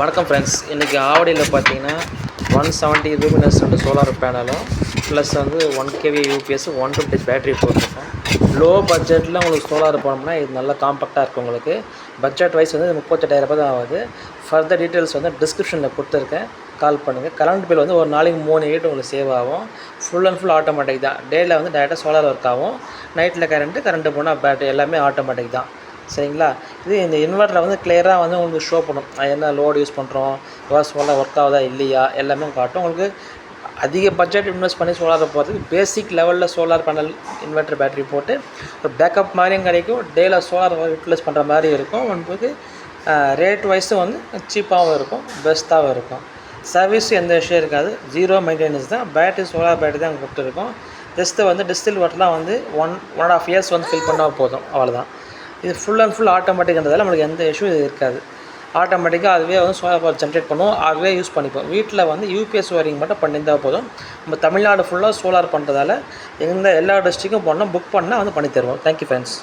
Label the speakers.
Speaker 1: வணக்கம் ஃப்ரெண்ட்ஸ் இன்றைக்கி ஆவடியில் பார்த்தீங்கன்னா ஒன் செவன்ட்டி லூமினஸ் வந்து சோலார் பேனலும் ப்ளஸ் வந்து one KV UPS one twenty battery போட்டிருக்கோம். லோ பட்ஜெட்டில் உங்களுக்கு சோலார் போனோம்னா இது நல்லா காம்பேக்டாக இருக்கும் உங்களுக்கு. பட்ஜெட் வைஸ் வந்து முப்பத்தெட்டாயிரம் ரூபாய் தான் ஆகுது. ஃபர்தர் டீட்டெயில்ஸ் வந்து டிஸ்கிரிப்ஷனில் கொடுத்துருக்கேன். கால் பண்ணுங்கள் கரண்ட் பில் வந்து ஒரு நாளைக்கு மூணு யூனிட் உங்களுக்கு சேவ் ஆகும். ஃபுல் அண்ட் ஃபுல் ஆட்டோமேட்டிக் தான். டேயில் வந்து டேரெக்டாக சோலார் ஒர்க் ஆகும். நைட்டில் கரண்ட்டு கரண்ட்டு போனால் பேட்டரி எல்லாமே ஆட்டோமேட்டிக் தான். சரிங்களா? இது இந்த இன்வெர்ட்டரை வந்து கிளியராக வந்து உங்களுக்கு ஷோ பண்ணும். என்ன லோடு யூஸ் பண்ணுறோம் எவ்வளோ சோலார் ஒர்க் ஆகுதா இல்லையா? எல்லாமே காட்டும். உங்களுக்கு அதிக பட்ஜெட் இன்வெஸ்ட் பண்ணி சோலாரை போகிறதுக்கு பேசிக் லெவலில் சோலார் பேனல் இன்வெர்ட்டர் பேட்டரி போட்டு ஒரு பேக்கப் மாதிரியும் கிடைக்கும். டேயில் சோலார் யூட்டிலைஸ் பண்ணுற மாதிரி இருக்கும். உங்களுக்கு ரேட் வைஸும் வந்து சீப்பாகவும் இருக்கும் பெஸ்ட்டாகவும் இருக்கும். சர்வீஸ் எந்த விஷயம் இருக்காது. ஜீரோ மெயின்டெனன்ஸ் தான். பேட்டரி சோலார் பேட்டரி தான் கொடுத்துருக்கோம். ஜஸ்ட்டு வந்து டிஸ்டில் வாட்டர்லாம் வந்து one one and half years வந்து ஃபில் பண்ணால் போதும். அவ்வளோதான் இது ஃபுல் அண்ட் ஃபுல் ஆட்டோமேட்டிக்ன்றதால நம்மளுக்கு எந்த இஷ்யூ இது இருக்காது. ஆட்டோமேட்டிக்காக அதுவே வந்து சோலார் பவர் ஜென்ரேட் பண்ணுவோம். அதுவே யூஸ் பண்ணிப்போம். வீட்டில் வந்து யூபிஎஸ் ஒயரிங் மட்டும் பண்ணியிருந்தால் போதும். நம்ம தமிழ்நாடு ஃபுல்லாக சோலார் பண்ணுறதால எந்த எல்லா டிஸ்ட்ரிக்கும் போனால் புக் பண்ணால் வந்து பண்ணி தருவோம். Thank you friends